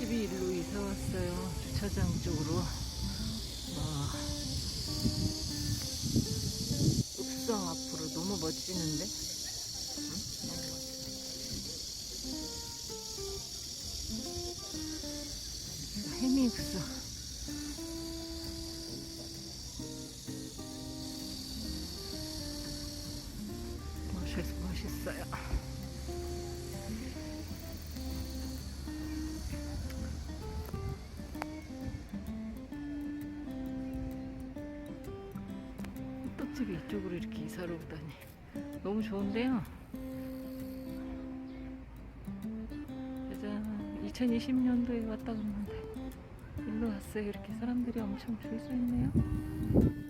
집이 일로 이사 왔어요. 주차장 쪽으로. 와. 읍성 앞으로 너무 멋지는데? 응? 너무 멋지다. 해미 읍성. 떡집이 이쪽으로 이렇게 이사를 오다니 너무 좋은데요. 짜잔 2020년도에 왔다 갔는데 일로 왔어요. 이렇게 사람들이 엄청 줄 서 있네요.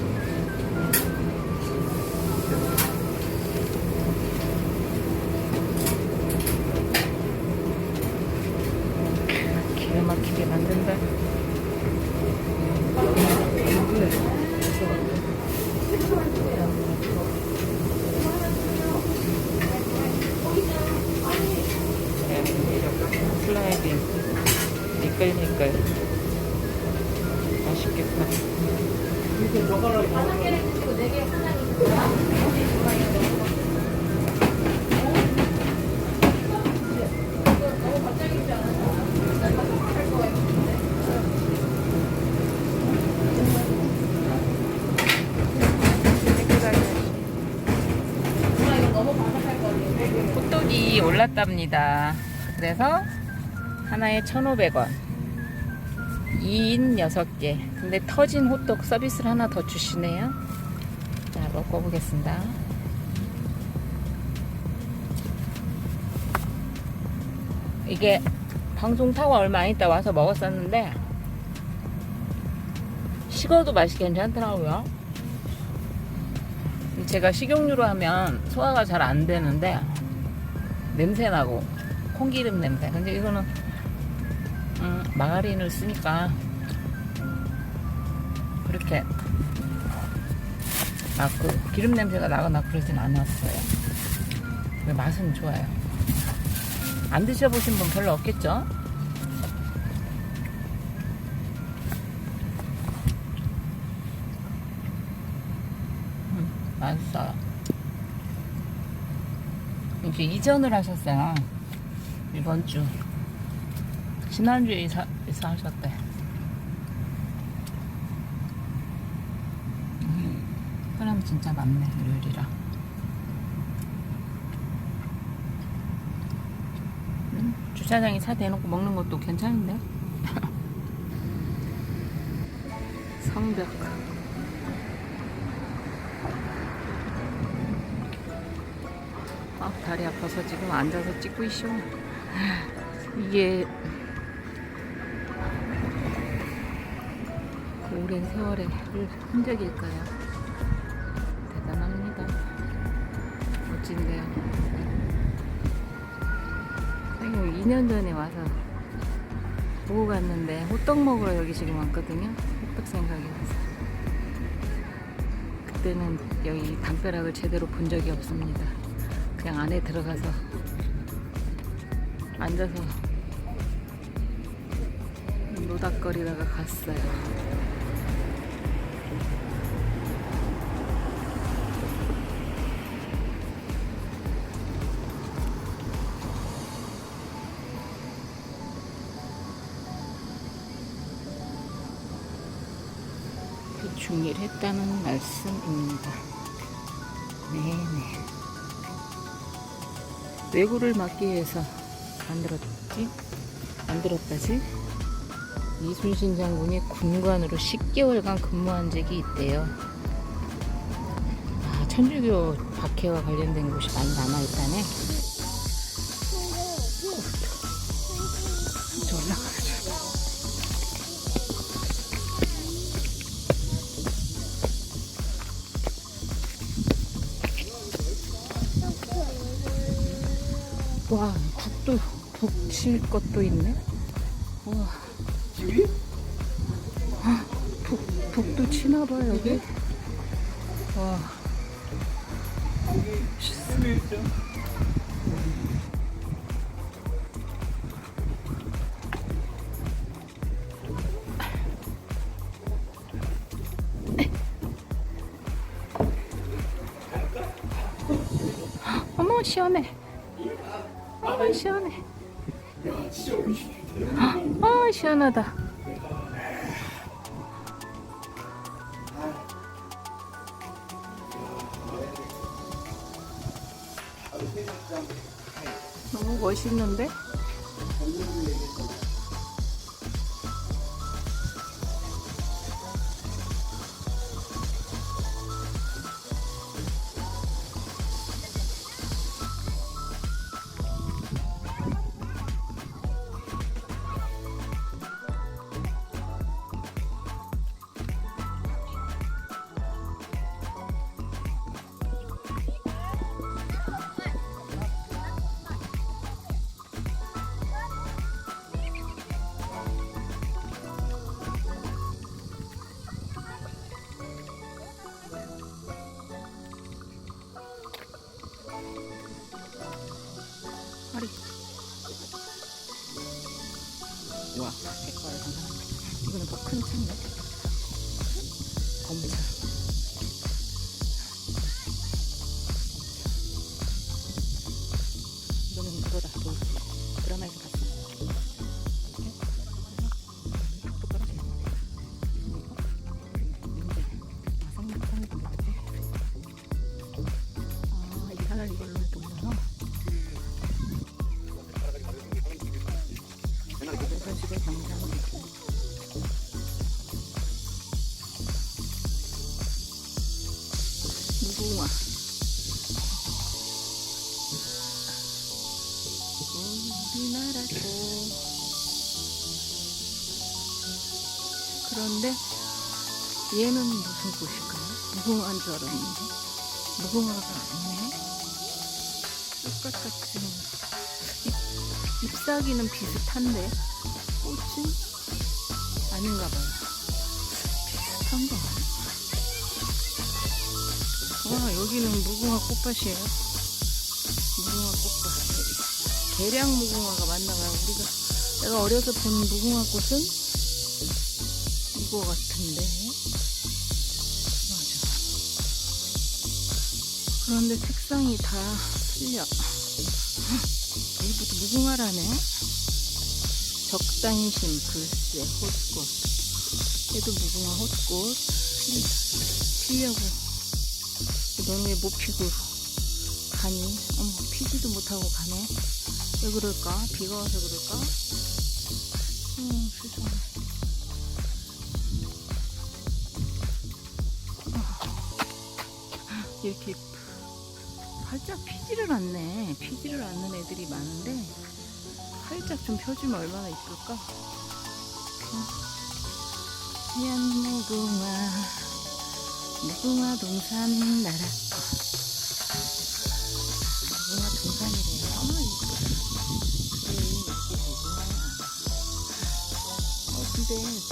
막히게 만든다. 슬라이딩 미끌미끌. 맛있겠다. 호떡이 올랐답니다. 그래서 하나에 1,500원. 2인 6개. 근데 터진 호떡 서비스를 하나 더 주시네요. 자, 먹어보겠습니다. 이게 방송 타고 얼마 안 있다 와서 먹었었는데 식어도 맛이 괜찮더라고요. 제가 식용유로 하면 소화가 잘 안 되는데 냄새 나고 콩기름 냄새. 근데 이거는 음, 마가린을 쓰니까 그렇게 막그 기름 냄새가 나거나 그러진 않았어요. 근데 맛은 좋아요. 안 드셔보신 분 별로 없겠죠? 음, 맛있어요. 이렇게 이전을 하셨어요. 이번 주. 지난주에 이사, 이사하셨대. 음, 사람 진짜 많네, 일요일이라. 음, 주차장에 차 대놓고 먹는 것도 괜찮은데? 성벽. 아, 다리 아파서 지금 앉아서 찍고 있쇼. 이게 그 오랜 세월의 흔적일까요? 대단합니다. 멋진데요. 이거 2년 전에 와서 보고 갔는데 호떡 먹으러 여기 지금 왔거든요. 호떡 생각이 나서. 그때는 여기 담벼락을 제대로 본 적이 없습니다. 그냥 안에 들어가서 앉아서 노닥거리다가 갔어요. 중일 했다는 말씀입니다. 네네. 외구를 막기 위해서 만들었지? 만들었다지? 이순신 장군이 군관으로 10개월간 근무한 적이 있대요. 아, 천주교 박해와 관련된 곳이 많이 남아있다네. 와, 국도 북칠 것도 있네. 와? 북, 북도 치나 봐, 여기. 와. 어머, 시원해. 어머, 시원해. 아, 시원하다. 너무 멋있는데? Comida. 우리나라도 그런데 얘는 무슨 꽃일까요? 무궁화인 줄 알았는데 무궁화가 아니네 똑같같이 잎, 잎사귀는 비슷한데 꽃은 아닌가 봐요. 비슷한 거 아니야? 와, 여기는 무궁화 꽃밭이에요. 계량 무궁화가 맞나 봐요. 우리가, 내가 어려서 본 무궁화 꽃은 이거 같은데. 맞아. 그런데 색상이 다 틀려. 여기부터 무궁화라네. 적당심 글쎄 헛꽃 얘도 무궁화 헛꽃 피려고 너는 왜 못 피고 가니 어머 피지도 못하고 가네 왜 그럴까? 비가 와서 그럴까? 음 세상에. 아, 이렇게 활짝 피지를 않네. 피지를 않는 애들이 많은데 살짝 좀 펴주면 얼마나 이쁠까? 하얀 무궁화, 무궁화 동산 나라. 이